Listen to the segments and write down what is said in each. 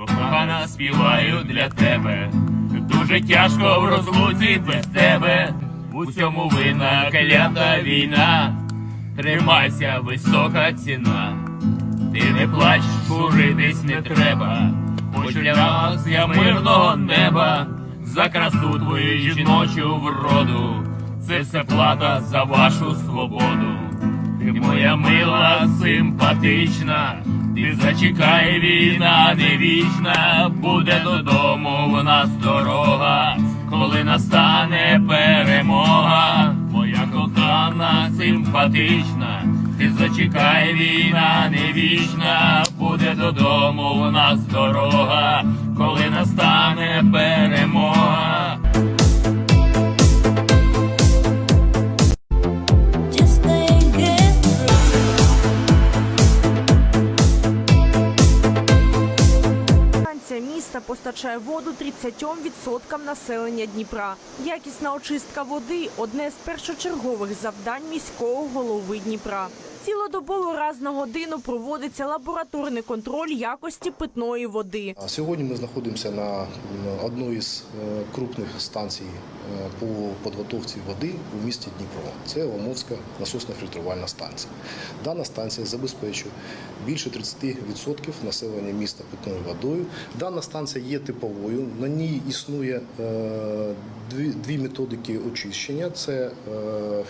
Кохана, співаю для тебе. Дуже тяжко в розлуці без тебе. В усьому вина клята війна. Тримайся, висока ціна. Ти не плач, журитись не треба. Хоч для нас я мирного неба, за красу твою жіночу вроду. Це все плата за вашу свободу. Ти моя мила, симпатична, ти зачекай, війна не вічна, буде додому в нас дорога, коли настане перемога, моя кохана, симпатична, ти зачекай, війна не вічна, буде додому в нас дорога, коли настане перемога. Постачає воду 30% населення Дніпра. Якісна очистка води одне з першочергових завдань міського голови Дніпра. Цілодобово раз на годину проводиться лабораторний контроль якості питної води. Сьогодні ми знаходимося на одній із е, крупних станцій е, по підготовці води у місті Дніпро. Це Омовська насосна фільтрувальна станція. Дана станція забезпечує більше 30% населення міста питною водою. Дана станція є типовою. На ній існує е, дві, методики очищення: це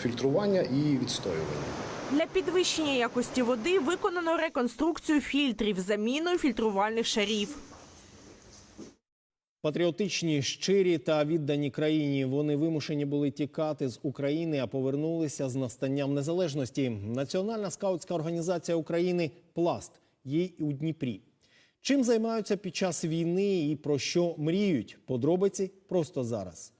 фільтрування і відстоювання. Для підвищення якості води виконано реконструкцію фільтрів заміною фільтрувальних шарів. Патріотичні, щирі та віддані країні. Вони вимушені були тікати з України, а повернулися з настанням незалежності. Національна скаутська організація України Пласт їй у Дніпрі. Чим займаються під час війни і про що мріють? Подробиці просто зараз.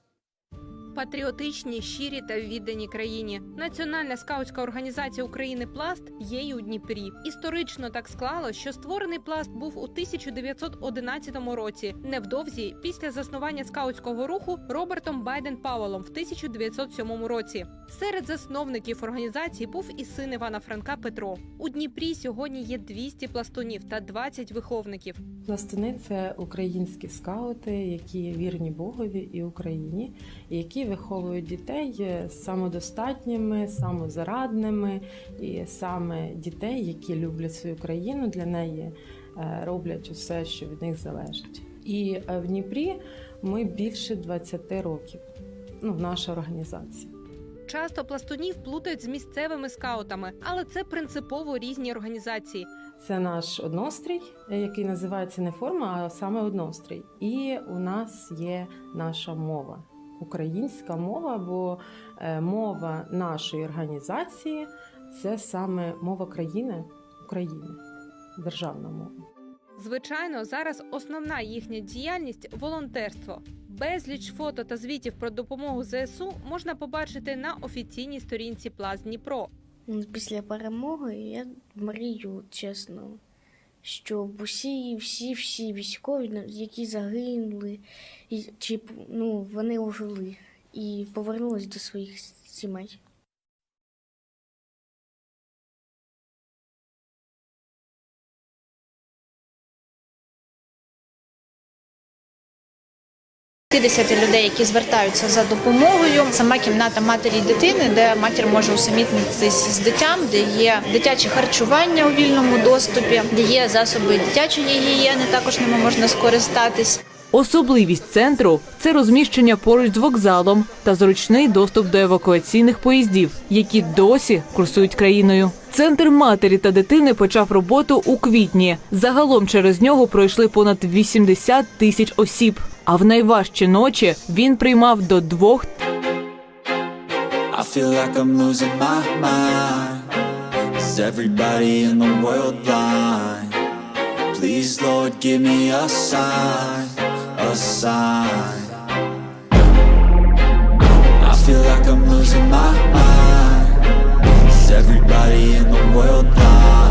Патріотичні, щирі та віддані країні. Національна скаутська організація України Пласт є й у Дніпрі. Історично так склало, що створений пласт був у 1911 році, невдовзі після заснування скаутського руху Робертом Байден Пауелом в 1907 році. Серед засновників організації був і син Івана Франка Петро. У Дніпрі сьогодні є 200 пластунів та 20 виховників. Пластуни це українські скаути, які вірні Богові і Україні, і які виховують дітей самодостатніми, самозарадними, і саме дітей, які люблять свою країну, для неї е, роблять усе, що від них залежить. І е, в Дніпрі ми більше 20 років. Ну, наша організація. Часто пластунів плутають з місцевими скаутами, але це принципово різні організації. Це наш однострій, е, який називається не форма, а саме однострій. І у нас є наша мова, українська мова, бо е, мова нашої організації це саме мова країни України, державна мова. Звичайно, зараз основна їхня діяльність волонтерство. Безліч фото та звітів про допомогу ЗСУ можна побачити на офіційній сторінці Пласт Дніпро. Після перемоги я мрію, чесно, щоб усі, всі, всі військові, які загинули, чи ну, вони ожили і повернулись до своїх сімей. – 50 людей, які звертаються за допомогою. Сама кімната матері і дитини, де матір може усамітнитись з дитям, де є дитяче харчування у вільному доступі, де є засоби дитячої гігієни, також ними можна скористатись. Особливість центру це розміщення поруч з вокзалом та зручний доступ до евакуаційних поїздів, які досі курсують країною. Центр матері та дитини почав роботу у квітні. Загалом через нього пройшли понад 80 тисяч осіб. А в найважчі ночі він приймав до двох I feel like I'm everybody in the world blind? Please, Lord, give me a sign, a sign. I feel like I'm losing my mind. Is everybody in the world blind?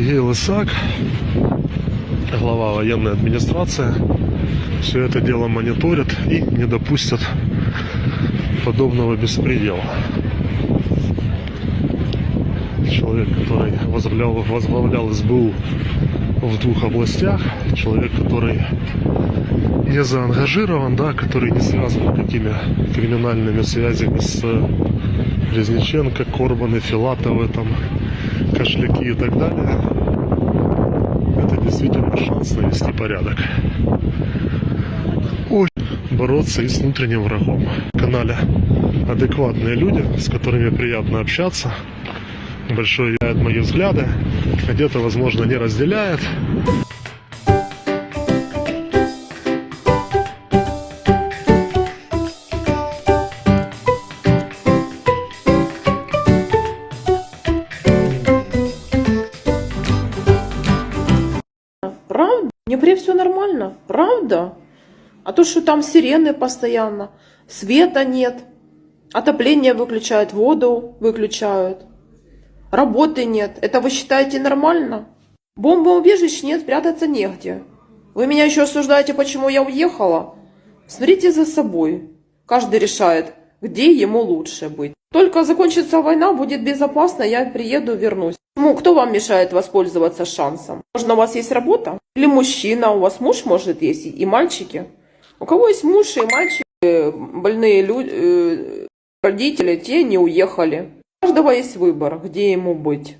Сергей Лысак, глава военной администрации. Все это дело мониторят и не допустят подобного беспредела. Человек, который возглавлял, возглавлял СБУ в двух областях, человек, который не заангажирован, да, который не связан никакими криминальными связями с Резниченко, Корбаны, Филатовы, там, кошляки и так далее, это действительно шанс навести порядок. Ой, бороться и с внутренним врагом. В канале адекватные люди, с которыми приятно общаться. Большой являет мои взгляды, где-то, возможно, не разделяет. Днепре все нормально. Правда? А то, что там сирены постоянно, света нет, отопление выключают, воду выключают, работы нет. Это вы считаете нормально? Бомбоубежищ нет, прятаться негде. Вы меня еще осуждаете, почему я уехала? Смотрите за собой. Каждый решает, где ему лучше быть. Только закончится война, будет безопасно, я приеду, вернусь. Ну, кто вам мешает воспользоваться шансом? Можно у вас есть работа? Или мужчина, у вас муж может есть, и мальчики? У кого есть муж и мальчики, э, больные люди, родители, те не уехали. У каждого есть выбор, где ему быть.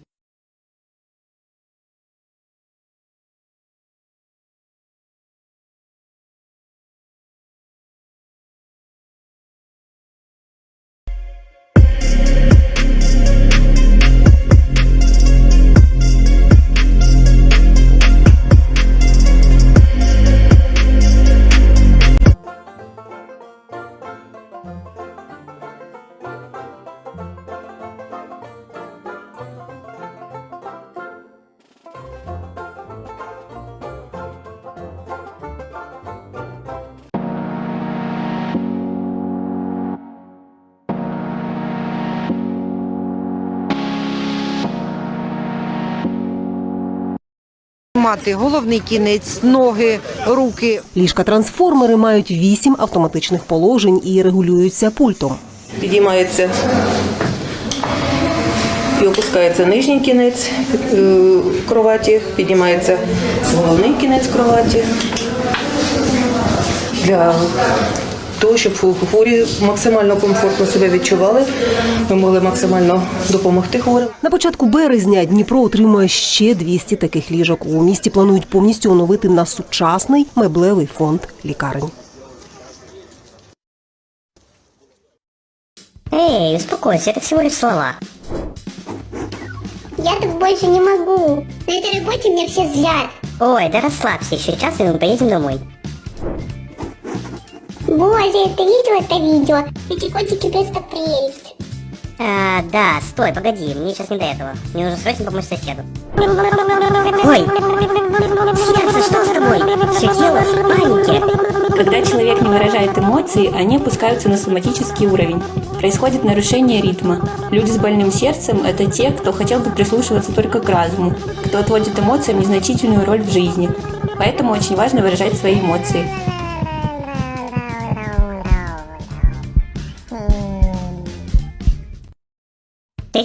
Мати головний кінець, ноги, руки. Ліжка-трансформери мають вісім автоматичних положень і регулюються пультом. Підіймається і опускається нижній кінець е, кроваті, підіймається головний кінець кроваті. Для того, щоб хворі максимально комфортно себе відчували, ми могли максимально допомогти хворим. На початку березня Дніпро отримує ще 200 таких ліжок. У місті планують повністю оновити на сучасний меблевий фонд лікарень. Эй, успокойся, это всего лишь слова. Я так больше не могу. На этой работе меня все злят. Ой, да расслабься, еще час, и мы поедем домой. Боже, ты видел это видео? Эти котики просто прелесть. А, да, стой, погоди, мне сейчас не до этого. Мне нужно срочно помочь соседу. Ой, сердце, что с тобой? Все тело в панике. Когда человек не выражает эмоции, они опускаются на соматический уровень. Происходит нарушение ритма. Люди с больным сердцем – это те, кто хотел бы прислушиваться только к разуму, кто отводит эмоциям незначительную роль в жизни. Поэтому очень важно выражать свои эмоции.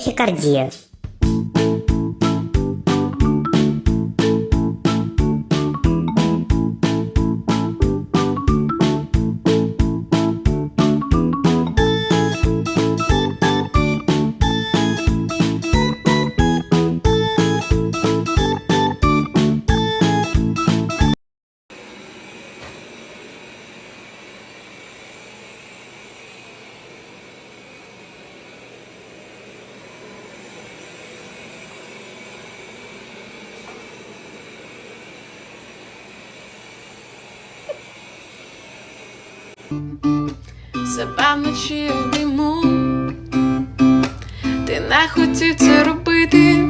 taquicardia. Запевно чи обійму Ти не хотів це робити,